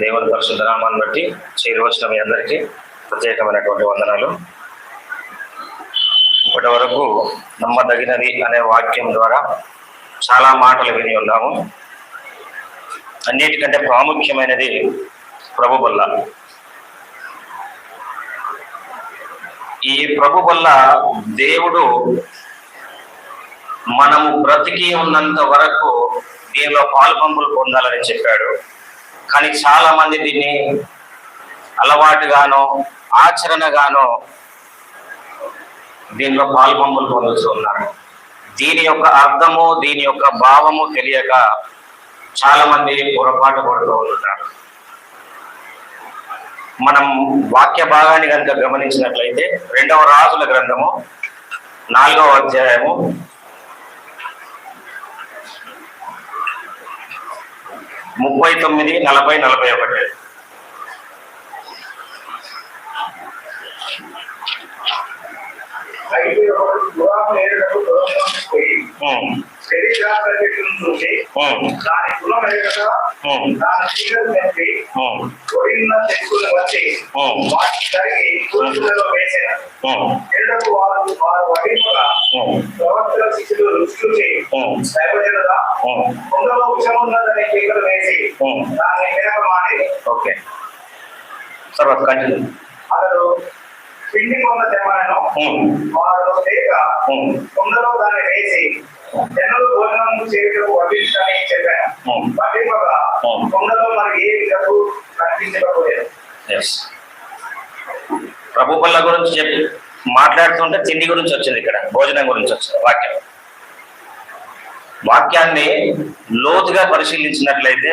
దేవుని పరిశుద్ధ నామాన్ని బట్టి చేరువచ్చిన మీ అందరికీ ప్రత్యేకమైనటువంటి వందనాలు. ఇప్పటి వరకు నమ్మదగినది అనే వాక్యం ద్వారా చాలా మాటలు విని ఉన్నాము. అన్నిటికంటే ప్రాముఖ్యమైనది ప్రభు వల్ల. ఈ ప్రభు వల్ల దేవుడు మనము బ్రతికి ఉన్నంత వరకు దీనిలో పాల్పంపులు పొందాలని చెప్పాడు. కానీ చాలా మంది దీన్ని అలవాటుగానో ఆచరణగానో దీనిలో పాల్పంపులు పొందుతూ ఉన్నారు. దీని యొక్క అర్థము దీని యొక్క భావము తెలియక చాలా మంది పొరపాటు పడుతూ ఉంటున్నారు మనం వాక్య భాగాన్ని కనుక గమనించినట్లయితే రెండవ రాజుల గ్రంథము నాలుగవ అధ్యాయము. ముప్పై తొమ్మిది నలభై నలభై ఒకటి. అయితే చెట్టును చూసి ఉమ్, దాని కులం ఉమ్, దాని తెంపి ఉమ్, కొడిన చెక్కులు వచ్చి వాటిని కరిగి తూర్పులలో వేసిన ఏడుకు వారు వారు రుచి. కొండలో విషమున్నదని చీకలు వేసి. దాన్ని వినక మాని ఓకే తర్వాత కంటిన్యూ. అతడు పిండి వారు లేక కొండలో దాన్ని వేసి జనులు భోజనం చేయుటకు చెప్పాను. మనకి ఏ కనిపించకపోలేదు. ప్రభు పళ్ళ గురించి చెప్పి మాట్లాడుతుంటే తిండి గురించి వచ్చింది ఇక్కడ భోజనం గురించి వచ్చింది వాక్యం. వాక్యాన్ని లోతుగా పరిశీలించినట్లయితే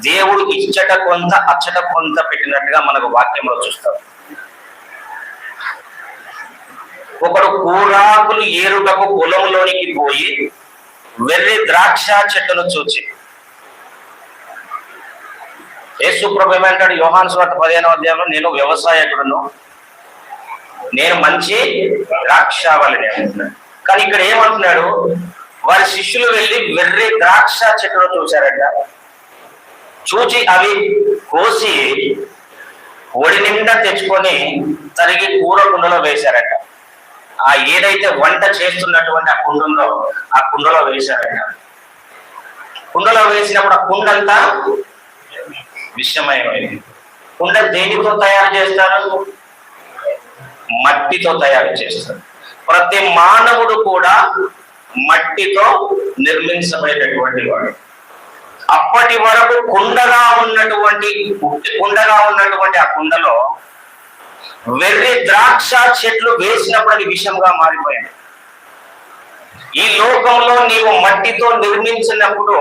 దేవుడు ఇచ్చట కొంత అచ్చట కొంత పెట్టినట్టుగా మనకు వాక్యంలో చూస్తాం. ఒకడు కూరాకులు ఏరుటకు పొలంలోనికి పోయి వెర్రి ద్రాక్ష చెట్టును చూచి. యేసుప్రభు ఏమంటాడు? యోహాన్ స్వార్థ పదిహేనవ అధ్యాయంలో నేను వ్యవసాయకుడును నేను మంచి ద్రాక్షావళిని అంటున్నాడు కానీ ఇక్కడ ఏమంటున్నాడు? వారి శిష్యులు వెళ్ళి వెర్రి ద్రాక్ష చెట్టును చూశారట. చూచి అవి కోసి ఒడి నిండా తెచ్చుకొని తరిగి కూర కుండలో వేశారట. ఆ ఏదైతే వంట చేస్తున్నటువంటి ఆ కుండంలో ఆ కుండలో వేశారట. కుండలో వేసినప్పుడు ఆ కుండంతా విషమయమైంది. కుండ దేనితో తయారు చేస్తారు? మట్టితో తయారు చేస్తారు. ప్రతి మానవుడు కూడా మట్టితో నిర్మించబడేటటువంటి వాడు. అప్పటి వరకు కుండగా ఉన్నటువంటి కుండగా ఉన్నటువంటి ఆ కుండలో వెర్రి ద్రాక్ష చెట్లు వేసినప్పుడు అది విషంగా ఈ లోకంలో నీవు మట్టితో నిర్మించినప్పుడు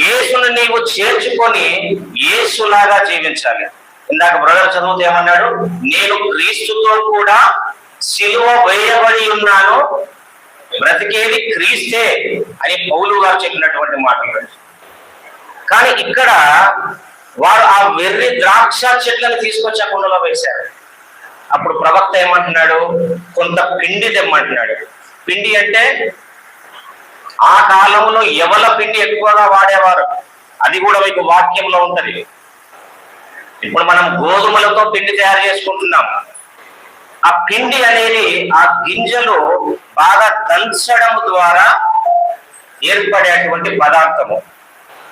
యేసును నీవు చేర్చుకొని యేసులాగా జీవించాలి. ఇందాక బ్రదర్ చదువుతూ ఏమన్నాడు? నేను క్రీస్తుతో కూడా సిలువ వేయబడి ఉన్నాను బ్రతికేది క్రీస్తే అని పౌలు గారు చెప్పినటువంటి మాటలు. కానీ ఇక్కడ వారు ఆ వెర్రి ద్రాక్ష చెట్లను తీసుకొచ్చి ఆ కుండలో వేశారు అప్పుడు ప్రవక్త ఏమంటున్నాడు? కొంత పిండి తెమ్మంటున్నాడు. పిండి అంటే ఆ కాలంలో ఎవల పిండి ఎక్కువగా వాడేవారు? అది కూడా మీకు వాక్యంలో ఉంటది. ఇప్పుడు మనం గోధుమలతో పిండి తయారు చేసుకుంటున్నాం. ఆ పిండి అనేది ఆ గింజలు బాగా దంచడం ద్వారా ఏర్పడేటువంటి పదార్థము.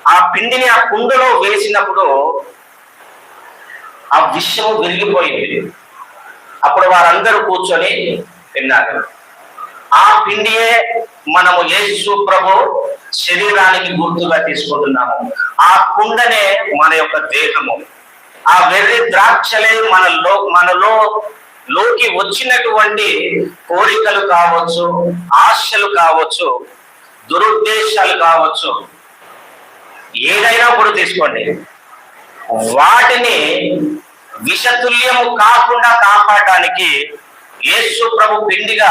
ఆ పిండిని ఆ కుండలో వేసినప్పుడు ఆ విషము వెలిగిపోయింది. అప్పుడు వారందరూ కూర్చొని తిన్నారు. ఆ పిండియే మనము యేసు ప్రభు శరీరానికి గుర్తుగా తీసుకుంటున్నాము. ఆ కుండనే మన యొక్క దేహము. ఆ వెర్రి ద్రాక్షలే మనలో మనలో లోకి వచ్చినటువంటి కోరికలు కావచ్చు ఆశలు కావచ్చు దురుద్దేశాలు కావచ్చు ఏదైనా కూడా తీసుకోండి. వాటిని విషతుల్యము కాకుండా కాపాడటానికి యేసు ప్రభు పిండిగా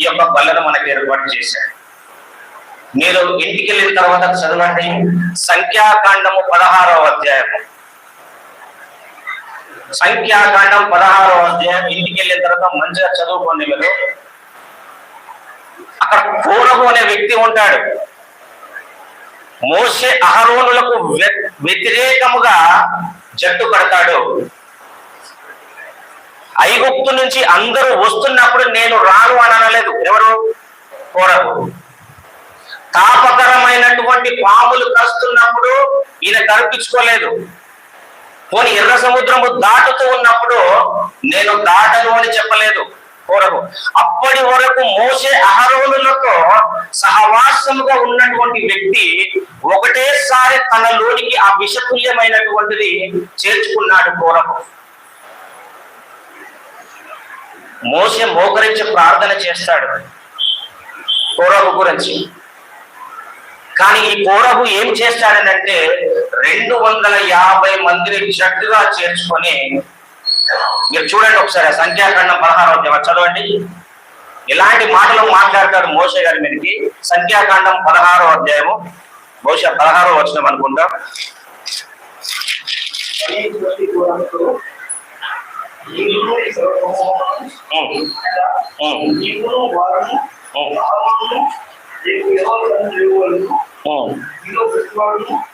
ఈ యొక్క బల్లను మనకు ఏర్పాటు చేశాడు. మీరు ఇంటికి వెళ్ళిన తర్వాత చదవండి. సంఖ్యాకాండము పదహారవ అధ్యాయము సంఖ్యాకాండం పదహారవ అధ్యాయం. ఇంటికి వెళ్ళిన తర్వాత మంచిగా చదువుకోండి మీరు. అక్కడ కోరహు అనే వ్యక్తి ఉంటాడు. మోసే అహరోనులకు వ్యతిరేకముగా జట్టు కడతాడు. ఐగుప్తు నుంచి అందరూ వస్తున్నప్పుడు నేను రాను అని అనలేదు. ఎవరు? కోరహు తాపకరమైనటువంటి పాములు కరుస్తున్నప్పుడు ఈయన కనిపించుకోలేదు. పోని ఎర్ర సముద్రము దాటుతూ ఉన్నప్పుడు నేను దాటను అని చెప్పలేదు. కోరహు అప్పటి వరకు మోసే అహరోనులతో సహవాసముగా ఉన్నటువంటి వ్యక్తి ఒకటేసారి తనలోనికి ఆ విషతుల్యమైనటువంటిది చేర్చుకున్నాడు కోరకు మోసే మోకరించి ప్రార్థన చేస్తాడు కోరహు గురించి. కానీ ఈ కోరహు ఏం చేస్తాడనంటే రెండు వందల యాభై మందిని జట్టుగా చేర్చుకొని మీరు చూడండి ఒకసారి సంఖ్యాకాండం పదహారో అధ్యాయం. చదవండి. ఇలాంటి మాటలు మాట్లాడతాడు మోసే గారి మీదకి. సంఖ్యాకాండం పదహారో అధ్యాయము. బహుశా పదహారో వచ్చినాం అనుకుంటా వారు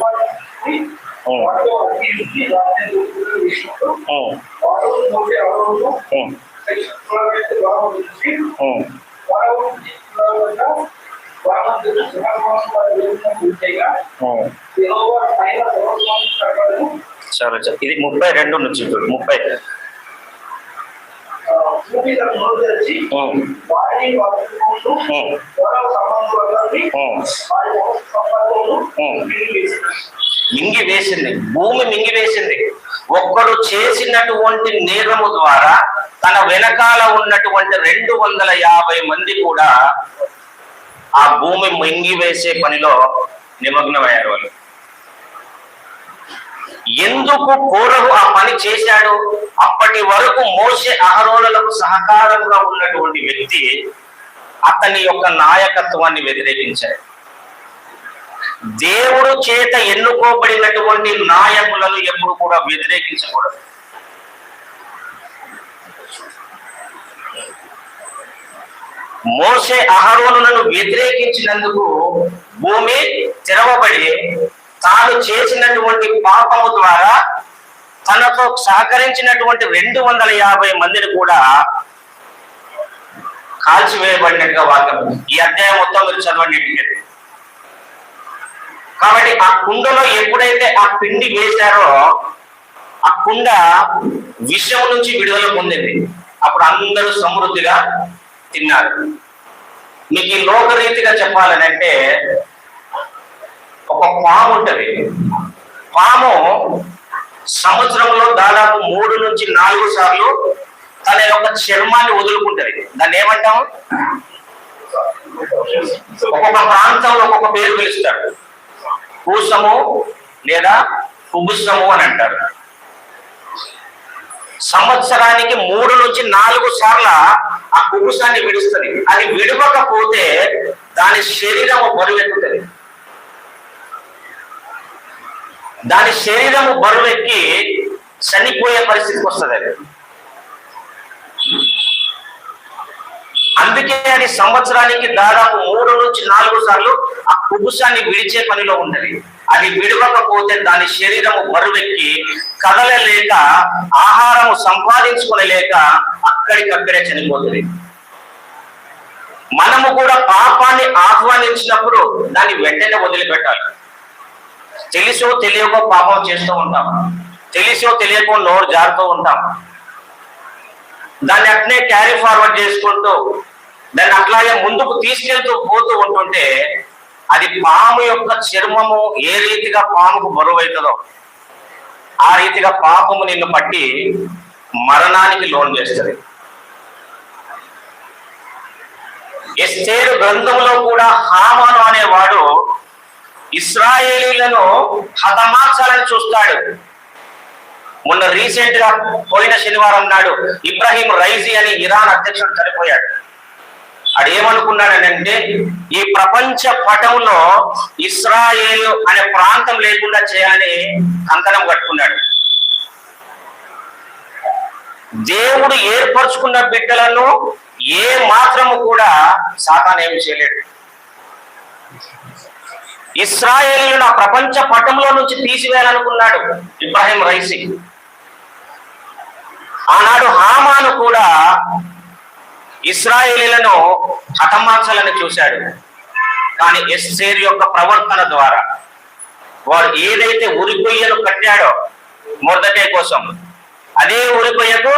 సరే. ఇది ముప్పై రెండు నుంచి చూడు ముప్పై. మింగి వేసింది భూమి మింగి వేసింది ఒక్కడు చేసినటువంటి నేరము ద్వారా తన వెనకాల ఉన్నటువంటి రెండు వందల యాభై మంది కూడా ఆ భూమి మింగి వేసే పనిలో నిమగ్నమయ్యారు వాళ్ళు. ఎందుకు కోరహు ఆ పని చేశాడు? అప్పటి వరకు మోసే అహరోలకు సహకారంగా ఉన్నటువంటి వ్యక్తి అతని యొక్క నాయకత్వాన్ని వ్యతిరేకించాడు. దేవుడు చేత ఎన్నుకోబడినటువంటి నాయకులను ఎప్పుడు కూడా వ్యతిరేకించకూడదు. మోసే అహరోనులను వ్యతిరేకించినందుకు భూమి తెరవబడి తాను చేసినటువంటి పాపము ద్వారా తనతో సహకరించినటువంటి రెండు వందల యాభై మందిని కూడా కాల్చివేయబడినట్టుగా వాక్యం ఈ అధ్యాయం మొత్తం మీరు చదవండి కాబట్టి ఆ కుండలో ఎప్పుడైతే ఆ పిండి వేశారో ఆ కుండ విషం నుంచి విడుదల పొందింది. అప్పుడు అందరూ సమృద్ధిగా తిన్నారు. మీకు ఈ లోకరీతిగా చెప్పాలని అంటే ఒక పాము ఉంటది. పాము సంవత్సరంలో దాదాపు మూడు నుంచి నాలుగు సార్లు తన యొక్క చర్మాన్ని వదులుకుంటది. దాన్ని ఏమంటాము ఒక్కొక్క ప్రాంతంలో ఒక్కొక్క పేరు పిలుస్తాడు పూసము లేదా కుబుసము అని అంటారు. సంవత్సరానికి మూడు నుంచి నాలుగు సార్ల ఆ కుబుసాన్ని విడుస్తుంది. అది విడవకపోతే దాని శరీరము బరువెత్తుతుంది దాని శరీరము బరువెక్కి చనిపోయే పరిస్థితికి వస్తుంది అది. అందుకే అది సంవత్సరానికి దాదాపు మూడు నుంచి నాలుగు సార్లు ఆ కుబుసాన్ని విడిచే పనిలో ఉన్నది. అది విడవకపోతే దాని శరీరము బరువెక్కి కదలలేక ఆహారము సంపాదించుకోలేక అక్కడికక్కడే చనిపోతుంది. మనము కూడా పాపాన్ని ఆహ్వానించినప్పుడు దాన్ని వెంటనే వదిలిపెట్టాలి. తెలిసో తెలియకో పాపం చేస్తూ ఉంటాం. తెలిసో తెలియకో నోరు జారుతూ ఉంటాం. దాన్ని అట్నే క్యారీ ఫార్వర్డ్ చేసుకుంటూ దాన్ని అట్లాగే ముందుకు తీసుకెళ్తూ పోతూ ఉంటుంటే అది పాము యొక్క చర్మము ఏ రీతిగా పాముకు బరువైతుందో ఆ రీతిగా పాపము నిన్ను పట్టి మరణానికి లోన్ చేస్తుంది. ఎస్తేరు గ్రంథంలో కూడా హామాను అనేవాడు ఇస్రాయేలీలను హతమార్చాలని చూస్తాడు. మొన్న రీసెంట్గా పోయిన శనివారం నాడు ఇబ్రాహీం రైజీ అని ఇరాన్ అధ్యక్షుడు చనిపోయాడు. ఆడు ఏమనుకున్నాడనంటే ఈ ప్రపంచ పటంలో ఇస్రాయేల్ అనే ప్రాంతం లేకుండా చేయాలని కంకణం కట్టుకున్నాడు. దేవుడు ఏర్పరచుకున్న బిడ్డలను ఏ మాత్రము కూడా సాతాన్ ఏమి చేయలేడు. ఇస్రాయేలీలను ఆ ప్రపంచ పటంలో నుంచి తీసివేయాలనుకున్నాడు ఇబ్రాహిం రైసి. ఆనాడు హామాను కూడా ఇస్రాయేలీలను హతమార్చాలని చూశాడు. కానీ ఎస్సేర్ యొక్క ప్రవర్తన ద్వారా వాడు ఏదైతే ఉరికొయ్యను కట్టాడో మొదటే కోసం అదే ఉరికొయ్యకు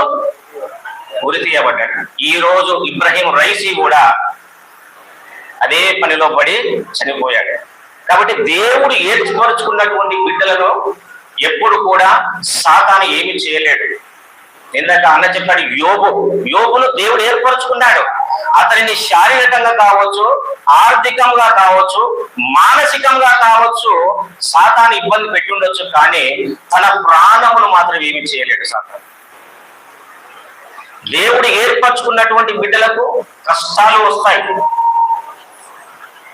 ఉరి తీయబడ్డాడు. ఈ రోజు ఇబ్రహీం రైసీ కూడా అదే పనిలో పడి చనిపోయాడు. కాబట్టి దేవుడు ఏర్పరచుకున్నటువంటి బిడ్డలను ఎప్పుడు కూడా సాతాను ఏమి చేయలేడు. ఇందాక అన్న చెప్పాడు యోగు యోగును దేవుడు ఏర్పరచుకున్నాడు. అతనిని శారీరకంగా కావచ్చు ఆర్థికంగా కావచ్చు మానసికంగా కావచ్చు సాతాను ఇబ్బంది పెట్టి ఉండొచ్చు కానీ తన ప్రాణమును మాత్రం ఏమి చేయలేడు సాతాను. దేవుడు ఏర్పరచుకున్నటువంటి బిడ్డలకు కష్టాలు వస్తాయి.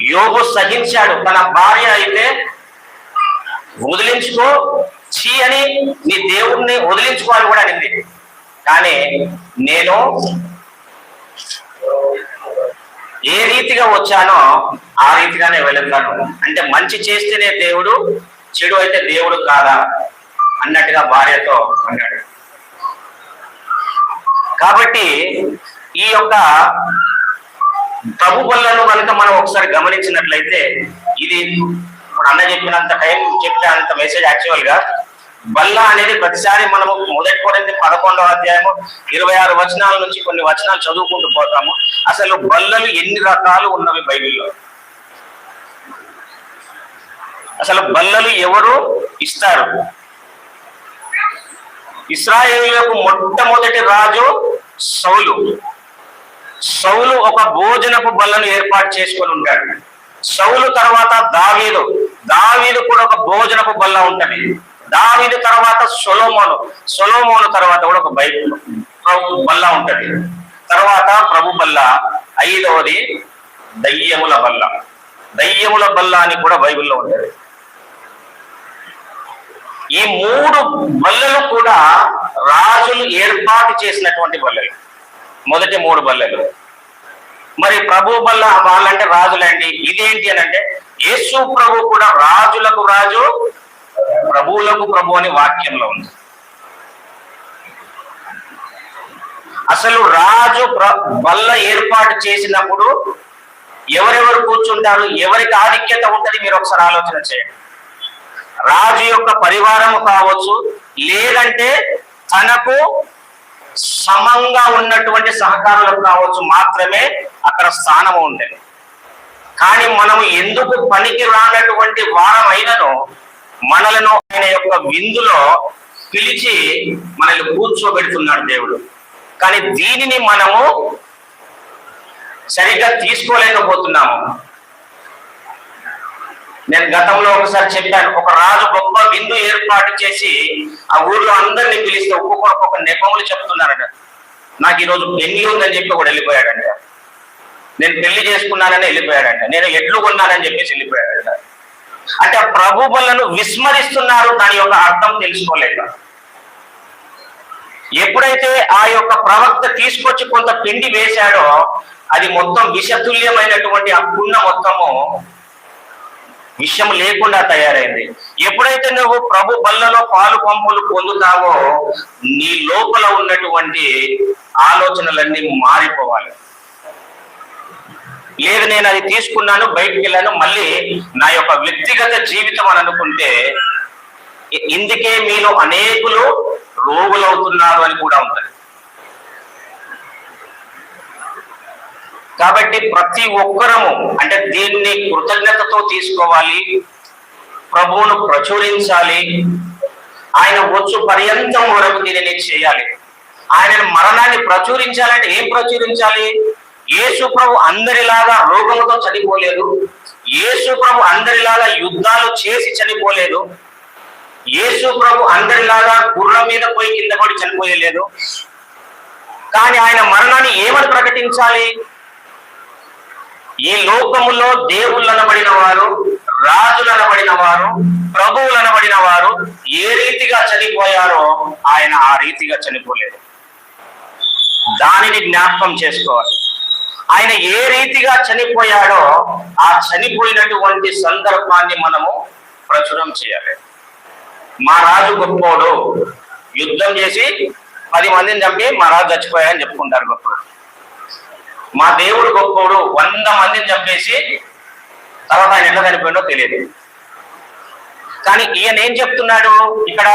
యోగు సహించాడు. తన భార్య అయితే వదిలించుకో చీ అని నీ దేవుడిని వదిలించుకోవాలి కూడా అనింది. కానీ నేను ఏ రీతిగా వచ్చానో ఆ రీతిగానే వెళుతాను. అంటే మంచి చేస్తేనే దేవుడు చెడు అయితే దేవుడు కాదా అన్నట్టుగా భార్యతో అన్నాడు. కాబట్టి ఈ యొక్క ప్రభు బల్లను కనుక మనం ఒకసారి గమనించినట్లయితే ఇది ఇప్పుడు అన్న చెప్పినంత టైం చెప్తే అంత మెసేజ్ యాక్చువల్గా బల్ల అనేది ప్రతిసారి మనము మొదటి కొరింది పదకొండవ అధ్యాయము ఇరవై ఆరు వచనాల నుంచి కొన్ని వచనాలు చదువుకుంటూ పోతాము. అసలు బల్లలు ఎన్ని రకాలు ఉన్నవి బైబిల్లో? అసలు బల్లలు ఎవరు ఇస్తారు? ఇస్రాయేలులకు మొట్టమొదటి రాజు సౌలు. సౌలు ఒక భోజనపు బల్లను ఏర్పాటు చేసుకొని ఉంటాడు. సౌలు తర్వాత దావీదు. దావీదు కూడా ఒక భోజనపు బల్ల ఉంటది. దావీదు తర్వాత సొలోమోను. సొలోమోను తర్వాత కూడా ఒక బైబిల్ ప్రభు బల్ల ఉంటది. తర్వాత ప్రభు బల్ల ఐదవది దయ్యముల బల్ల. దయ్యముల బల్ల అని కూడా బైబిల్లో ఉంటది. ఈ మూడు బల్లలు కూడా రాజులు ఏర్పాటు చేసినటువంటి బల్లలు. మొదటి మూడు బల్లలు. మరి ప్రభు బల్ల వాళ్ళంటే రాజులండి. ఇదేంటి అని అంటే యేసు ప్రభు కూడా రాజులకు రాజు ప్రభువులకు ప్రభు అని వాక్యంలో ఉంది. అసలు రాజు బల్ల ఏర్పాటు చేసినప్పుడు ఎవరెవరు కూర్చుంటారు ఎవరికి ఆధిక్యత ఉంటుంది మీరు ఒకసారి ఆలోచన చేయండి. రాజు యొక్క పరివారము కావచ్చు లేదంటే తనకు సమంగా ఉన్నటువంటి సహకారులకు కావచ్చు మాత్రమే అక్కడ స్థానము ఉండేది. కానీ మనము ఎందుకు పనికి రానటువంటి వారం అయినను మనలను ఆయన యొక్క విందులో పిలిచి మనల్ని కూర్చోబెడుతున్నాడు దేవుడు. కానీ దీనిని మనము సరిగ్గా తీసుకోలేకపోతున్నాము. నేను గతంలో ఒకసారి చెప్పాను ఒక రాజు గొప్ప విందు ఏర్పాటు చేసి ఆ ఊర్లో అందరినీ పిలిస్తే ఒక్కొక్కరు ఒక్కొక్క నెపములు చెప్తున్నారట. నాకు ఈరోజు పెళ్ళి ఉందని చెప్పి ఒకడు వెళ్ళిపోయాడంట. నేను పెళ్ళి చేసుకున్నానని వెళ్ళిపోయాడంట. నేను ఎడ్లు కొన్నానని చెప్పేసి వెళ్ళిపోయాడంట. అంటే ఆ ప్రభు బలను విస్మరిస్తున్నారు దాని యొక్క అర్థం తెలుసుకోలేక. ఎప్పుడైతే ఆ యొక్క ప్రవక్త తీసుకొచ్చి కొంత పిండి వేశాడో అది మొత్తం విషతుల్యమైనటువంటి ఆ కుండ మొత్తము విషయం లేకుండా తయారైంది. ఎప్పుడైతే నువ్వు ప్రభు బల్లలో పాలు పంపులు పొందుతావో నీ లోపల ఉన్నటువంటి ఆలోచనలన్నీ మారిపోవాలి. లేదు నేను అది తీసుకున్నాను బయటికి వెళ్ళాను మళ్ళీ నా యొక్క వ్యక్తిగత జీవితం అని అనుకుంటే ఇందుకే మీలో అనేకులు రోగులవుతున్నారు అని కూడా ఉంటుంది కాబట్టి ప్రతి ఒక్కరము అంటే దీన్ని కృతజ్ఞతతో తీసుకోవాలి ప్రభువును ప్రచురించాలి ఆయన వచ్చు పర్యంతం వరకు దీనిని చేయాలి. ఆయన మరణాన్ని ప్రచురించాలంటే ఏం ప్రచురించాలి? యేసు ప్రభు అందరిలాగా రోగముతో చనిపోలేదు యేసు ప్రభు అందరిలాగా యుద్ధాలు చేసి చనిపోలేదు యేసు ప్రభు అందరిలాగా గుర్రం మీద పోయి కింద పడి చనిపోయలేదు. కానీ ఆయన మరణాన్ని ఏమని ప్రకటించాలి? ఈ లోకములో దేవుళ్ళు అనబడిన వారు రాజులు వారు ప్రభువులు అనబడిన వారు ఏ రీతిగా చనిపోయారో ఆయన ఆ రీతిగా చనిపోలేదు. దానిని జ్ఞాపకం చేసుకోవాలి. ఆయన ఏ రీతిగా చనిపోయాడో ఆ చనిపోయినటువంటి సందర్భాన్ని మనము ప్రచురం చేయాలి. మా రాజు గొప్పోడు. యుద్ధం చేసి పది మందిని చంపి మా రాజు చచ్చిపోయాయని చెప్పుకుంటారు గొప్పడు. మా దేవుడు గొప్పోడు వంద మందిని చంపేసి తర్వాత ఆయన ఎట్లా చనిపోయిందో తెలియదు. కానీ ఈయన ఏం చెప్తున్నాడు? ఇక్కడ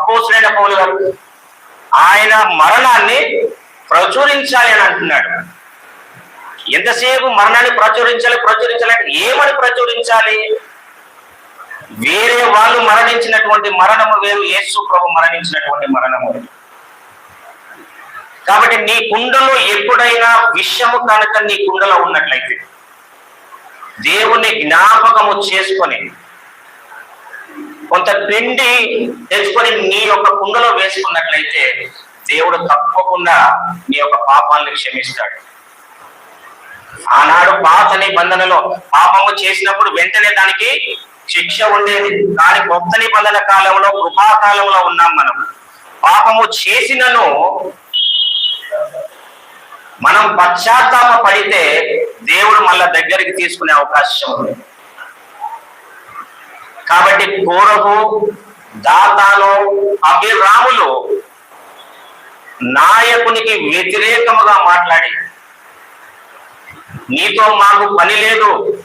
అపోసులైన పౌలు గారు ఆయన మరణాన్ని ప్రచురించాలి అని అంటున్నాడు. ఎంతసేపు మరణాన్ని ప్రచురించాలి ప్రచురించాలి అంటే ఏమని ప్రచురించాలి? వేరే వాళ్ళు మరణించినటువంటి మరణము వేరు యేసు ప్రభు మరణించినటువంటి మరణము. వేరు. కాబట్టి నీ కుండలో ఎప్పుడైనా విషము కనుక నీ కుండలో ఉన్నట్లయితే దేవుని జ్ఞాపకము చేసుకొని కొంత పిండి తెచ్చుకొని నీ యొక్క కుండలో వేసుకున్నట్లయితే దేవుడు తప్పకుండా నీ యొక్క పాపాలను క్షమిస్తాడు. ఆనాడు పాత నిబంధనలో పాపము చేసినప్పుడు వెంటనే దానికి శిక్ష ఉండేది. కానీ కొత్త నిబంధన కాలంలో కృపాకాలంలో ఉన్నాం మనం. పాపము చేసినను మనం పశ్చాత్తాప పడితే దేవుడు మళ్ళా దగ్గరికి తీసుకునే అవకాశం ఉంది. కాబట్టి కోరహు దాతాను అభిరాములు నాయకునికి వ్యతిరేకముగా మాట్లాడి నీతో మాకు పని లేదు.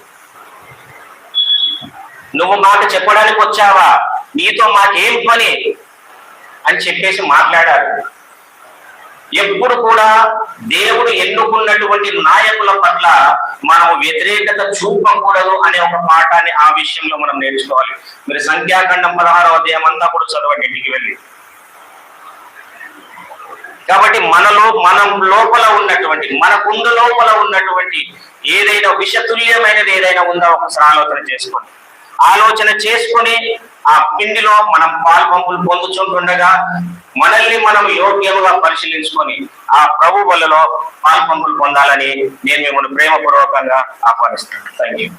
నువ్వు మాకు చెప్పడానికి వచ్చావా? నీతో మాకేం పని? అని చెప్పేసి మాట్లాడారు. ఎప్పుడు కూడా దేవుడు ఎన్నుకున్నటువంటి నాయకుల పట్ల మనం వ్యతిరేకత చూపకూడదు అనే ఒక పాఠాన్ని ఆ విషయంలో మనం నేర్చుకోవాలి. మీరు సంఖ్యాఖండం పదహారవ అధ్యాయం అంతా కూడా చదవండి ఇంటికి వెళ్ళి. కాబట్టి మనలో మనం లోపల ఉన్నటువంటి మన కుండు లోపల ఉన్నటువంటి ఏదైనా విషతుల్యమైనది ఏదైనా ఉందో? ఒకసారి ఆలోచన చేసుకోండి. ఆలోచన చేసుకొని ఆ పిండిలో మనం పాలు పంపులు పొందుతుండగా మనల్ని మనం యోగ్యముగా పరిశీలించుకొని ఆ ప్రభు వల్లలో పాలు పంపులు పొందాలని నేను మిమ్మల్ని ప్రేమపూర్వకంగా ఆహ్వానిస్తున్నాను. Thank you